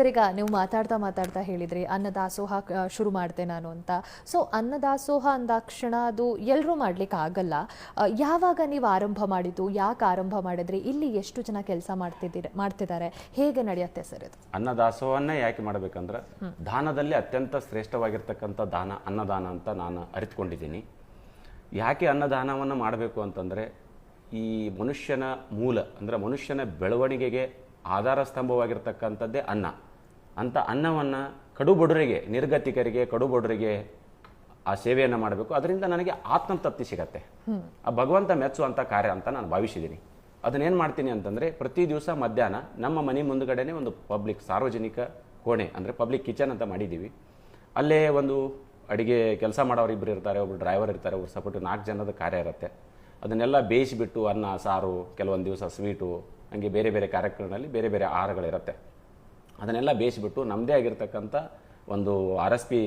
Sir ಈಗ ನೀವು ಮಾತಾಡ್ತಾ ಮಾತಾಡ್ತಾ ಹೇಳಿದ್ರಿ ಅನ್ನದಾಸೋಹ ಶುರು ಮಾಡ್ತೆ ನಾನು ಅಂತ. ಸೊ ಅನ್ನದಾಸೋಹ ಅಂದಾಕ್ಷಣ ಅದು ಎಲ್ಲರೂ ಮಾಡ್ಲಿಕ್ಕೆ ಆಗಲ್ಲ. ಯಾವಾಗ ನೀವು ಆರಂಭ ಮಾಡಿದ್ದು ಯಾಕೆ ಆರಂಭ ಮಾಡಿದ್ರಿ ಇಲ್ಲಿ ಎಷ್ಟು ಜನ ಕೆಲಸ ಮಾಡ್ತಿದ್ದೀರ ಮಾಡ್ತಿದ್ದಾರೆ ಹೇಗೆ ನಡೆಯುತ್ತೆ ಸರ್ ಇದು? ಅನ್ನದಾಸೋಹವನ್ನೇ ಯಾಕೆ ಮಾಡಬೇಕಂದ್ರೆ ದಾನದಲ್ಲಿ ಅತ್ಯಂತ ಶ್ರೇಷ್ಠವಾಗಿರ್ತಕ್ಕಂಥ ದಾನ ಅನ್ನದಾನ ಅಂತ ನಾನು ಅರಿತುಕೊಂಡಿದ್ದೀನಿ. ಯಾಕೆ ಅನ್ನದಾನವನ್ನು ಮಾಡಬೇಕು ಅಂತಂದರೆ ಈ ಮನುಷ್ಯನ ಮೂಲ ಅಂದರೆ ಮನುಷ್ಯನ ಬೆಳವಣಿಗೆಗೆ ಆಧಾರ ಸ್ತಂಭವಾಗಿರ್ತಕ್ಕಂಥದ್ದೇ ಅನ್ನ. ಅಂಥ ಅನ್ನವನ್ನು ಕಡು ಬಡವರಿಗೆ ನಿರ್ಗತಿಕರಿಗೆ ಕಡು ಬಡವರಿಗೆ ಆ ಸೇವೆಯನ್ನು ಮಾಡಬೇಕು. ಅದರಿಂದ ನನಗೆ ಆತ್ಮತೃಪ್ತಿ ಸಿಗತ್ತೆ. ಆ ಭಗವಂತ ಮೆಚ್ಚುವಂಥ ಕಾರ್ಯ ಅಂತ ನಾನು ಭಾವಿಸಿದ್ದೀನಿ ಅದನ್ನೇನು ಮಾಡ್ತೀನಿ ಅಂತಂದರೆ ಪ್ರತಿ ದಿವಸ ಮಧ್ಯಾಹ್ನ ನಮ್ಮ ಮನೆ ಮುಂದುಗಡೆನೇ ಒಂದು ಪಬ್ಲಿಕ್ ಸಾರ್ವಜನಿಕ ಕೋಣೆ ಅಂದರೆ ಪಬ್ಲಿಕ್ ಕಿಚನ್ ಅಂತ ಮಾಡಿದ್ದೀವಿ ಅಲ್ಲೇ ಒಂದು ಅಡುಗೆ ಕೆಲಸ ಮಾಡೋರು ಇಬ್ಬರು ಇರ್ತಾರೆ ಒಬ್ಬರು ಡ್ರೈವರ್ ಇರ್ತಾರೆ ಒಬ್ರು ಸಪೋರ್ಟ್ ನಾಲ್ಕು ಜನದ ಕಾರ್ಯ ಇರುತ್ತೆ. ಅದನ್ನೆಲ್ಲ ಬೇಯಿಸಿಬಿಟ್ಟು ಅನ್ನ ಸಾರು ಕೆಲವೊಂದು ದಿವಸ ಸ್ವೀಟು ಹಂಗೆ ಬೇರೆ ಬೇರೆ ಕಾರ್ಯಕ್ರಮಗಳಲ್ಲಿ ಬೇರೆ ಬೇರೆ ಆಹಾರಗಳಿರುತ್ತೆ. ಅದನ್ನೆಲ್ಲ ಬೇಯಿಸಿಬಿಟ್ಟು ನಮ್ಮದೇ ಆಗಿರ್ತಕ್ಕಂಥ ಒಂದು ಆರ್ ಎಸ್ ಪಿ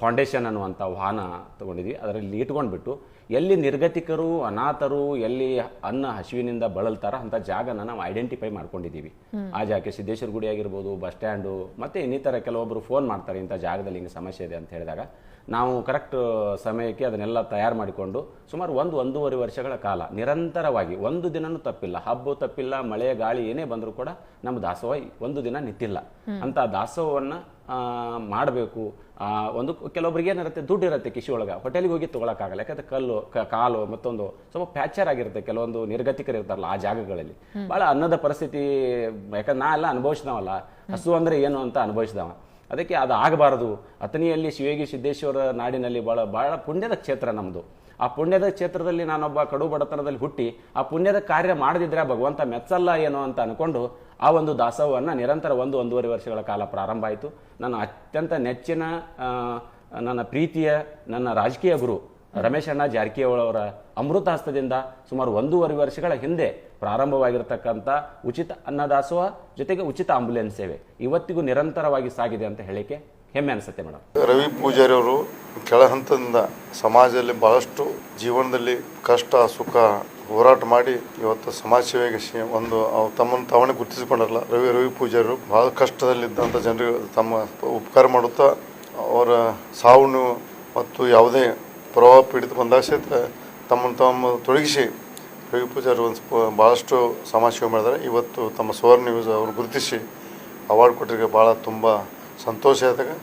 ಫೌಂಡೇಶನ್ ಅನ್ನುವಂಥ ವಾಹನ ತೊಗೊಂಡಿದ್ವಿ. ಅದರಲ್ಲಿ ಇಟ್ಕೊಂಡ್ಬಿಟ್ಟು ಎಲ್ಲಿ ನಿರ್ಗತಿಕರು ಅನಾಥರು ಎಲ್ಲಿ ಅನ್ನ ಹಸಿವಿನಿಂದ ಬಳಲ್ತಾರ ಅಂತ ಜಾಗನ ನಾವು ಐಡೆಂಟಿಫೈ ಮಾಡ್ಕೊಂಡಿದ್ದೀವಿ. ಆ ಜಾಗಕ್ಕೆ ಸಿದ್ದೇಶ್ವರ ಗುಡಿ ಆಗಿರ್ಬೋದು ಬಸ್ ಸ್ಟ್ಯಾಂಡು ಮತ್ತೆ ಇನ್ನಿತರ ಕೆಲವೊಬ್ಬರು ಫೋನ್ ಮಾಡ್ತಾರೆ ಇಂಥ ಜಾಗದಲ್ಲಿ ಹಿಂಗೆ ಸಮಸ್ಯೆ ಇದೆ ಅಂತ ಹೇಳಿದಾಗ. ನಾವು ಕರೆಕ್ಟ್ ಸಮಯಕ್ಕೆ ಅದನ್ನೆಲ್ಲ ತಯಾರು ಮಾಡಿಕೊಂಡು ಸುಮಾರು ಒಂದು ಒಂದೂವರೆ ವರ್ಷಗಳ ಕಾಲ ನಿರಂತರವಾಗಿ ಒಂದು ದಿನನೂ ತಪ್ಪಿಲ್ಲ. ಹಬ್ಬ ತಪ್ಪಿಲ್ಲ ಮಳೆ ಗಾಳಿ ಏನೇ ಬಂದರೂ ಕೂಡ ನಮ್ಮ ದಾಸೋಹ ಒಂದು ದಿನ ನಿಂತಿಲ್ಲ. ಅಂತ ದಾಸೋಹವನ್ನು ಮಾಡಬೇಕು. ಒಂದು ಕೆಲವೊಬ್ರಿಗೆ ಏನಿರುತ್ತೆ ದುಡ್ಡು ಇರುತ್ತೆ ಕಿಶಿ ಒಳಗೆ. ಹೋಟೆಲಿಗೆ ಹೋಗಿ ತೊಗೊಳಕ್ಕಾಗಲ್ಲ. ಯಾಕಂದ್ರೆ ಕಲ್ಲು ಕಾಲು ಮತ್ತೊಂದು ಸ್ವಲ್ಪ ಪ್ಯಾಚರ್ ಆಗಿರುತ್ತೆ. ಕೆಲವೊಂದು ನಿರ್ಗತಿಕರು ಇರ್ತಾರಲ್ಲ ಆ ಜಾಗಗಳಲ್ಲಿ. ಭಾಳ ಅನ್ನದ ಪರಿಸ್ಥಿತಿ ಯಾಕಂದ್ರೆ ನಾ ಎಲ್ಲ ಅನುಭವಿಸಿದವಲ್ಲ. ಹಸು ಅಂದ್ರೆ ಏನು ಅಂತ ಅನುಭವಿಸಿದವ. ಅದಕ್ಕೆ ಅದು ಆಗಬಾರದು. ಅತನಿಯಲ್ಲಿ ಶಿವಯೋಗಿ ಸಿದ್ದೇಶ್ವರ ನಾಡಿನಲ್ಲಿ ಭಾಳ ಭಾಳ ಪುಣ್ಯದ ಕ್ಷೇತ್ರ ನಮ್ಮದು ಆ ಪುಣ್ಯದ ಕ್ಷೇತ್ರದಲ್ಲಿ ನಾನೊಬ್ಬ ಕಡು ಬಡತನದಲ್ಲಿ ಹುಟ್ಟಿ ಆ ಪುಣ್ಯದ ಕಾರ್ಯ ಮಾಡದಿದ್ರೆ ಭಗವಂತ ಮೆಚ್ಚಲ್ಲ ಏನೋ ಅಂತ ಅನ್ಕೊಂಡು ಆ ಒಂದು ದಾಸೋಹವನ್ನು ನಿರಂತರ ಒಂದು ಒಂದೂವರೆ ವರ್ಷಗಳ ಕಾಲ ಪ್ರಾರಂಭ ಆಯಿತು. ನನ್ನ ಅತ್ಯಂತ ನೆಚ್ಚಿನ ನನ್ನ ಪ್ರೀತಿಯ, ನನ್ನ ರಾಜಕೀಯ ಗುರು ರಮೇಶ್ ಅಣ್ಣ ಜಾರಕಿಹೊಳವರ ಅಮೃತ ಹಸ್ತದಿಂದ ಸುಮಾರು ಒಂದೂವರೆ ವರ್ಷಗಳ ಹಿಂದೆ ಪ್ರಾರಂಭವಾಗಿರತಕ್ಕಂಥ ಉಚಿತ ಅನ್ನದಾಸೋಹ ಜೊತೆಗೆ ಉಚಿತ ಆಂಬುಲೆನ್ಸ್ ಸೇವೆ. ಇವತ್ತಿಗೂ ನಿರಂತರವಾಗಿ ಸಾಗಿದೆ ಅಂತ ಹೇಳಿಕೆ. ಹೆಮ್ಮೆ ಅನಿಸುತ್ತೆ ಮೇಡಮ್. ರವಿ ಪೂಜಾರಿ ಅವರು ಕೆಳ ಹಂತದಿಂದ ಸಮಾಜದಲ್ಲಿ ಬಹಳಷ್ಟು ಜೀವನದಲ್ಲಿ ಕಷ್ಟ, ಸುಖ ಹೋರಾಟ ಮಾಡಿ ಇವತ್ತು ಸಮಾಜ ಸೇವೆಗೆ ಒಂದು ತಮ್ಮನ್ನು ತಾವನ್ನೇ ಗುರುತಿಸಿಕೊಂಡಲ್ಲ ರವಿ ರವಿ ಪೂಜಾರಿ ಬಹಳ ಕಷ್ಟದಲ್ಲಿದ್ದಂಥ ಜನರಿಗೆ ತಮ್ಮ ಉಪಕಾರ ಮಾಡುತ್ತಾ ಅವರ ಸಾವು ಮತ್ತು ಯಾವುದೇ ಪ್ರಭಾವ ಪೀಡಿತ ಬಂದಾಗ ಸಹಿತ ತಮ್ಮನ್ನು ತಮ್ಮ ತೊಡಗಿಸಿ ರವಿ ಪೂಜಾರಿ ಒಂದು ಭಾಳಷ್ಟು ಸಮಾಜ ಸೇವೆ ಮಾಡಿದ್ದಾರೆ. ಇವತ್ತು ತಮ್ಮ ಸುವರ್ಣ ನ್ಯೂಸ್ ಅವರು ಗುರುತಿಸಿ ಅವಾರ್ಡ್ ಕೊಟ್ಟರಿಗೆ ಭಾಳ ತುಂಬ సంతోషేతగా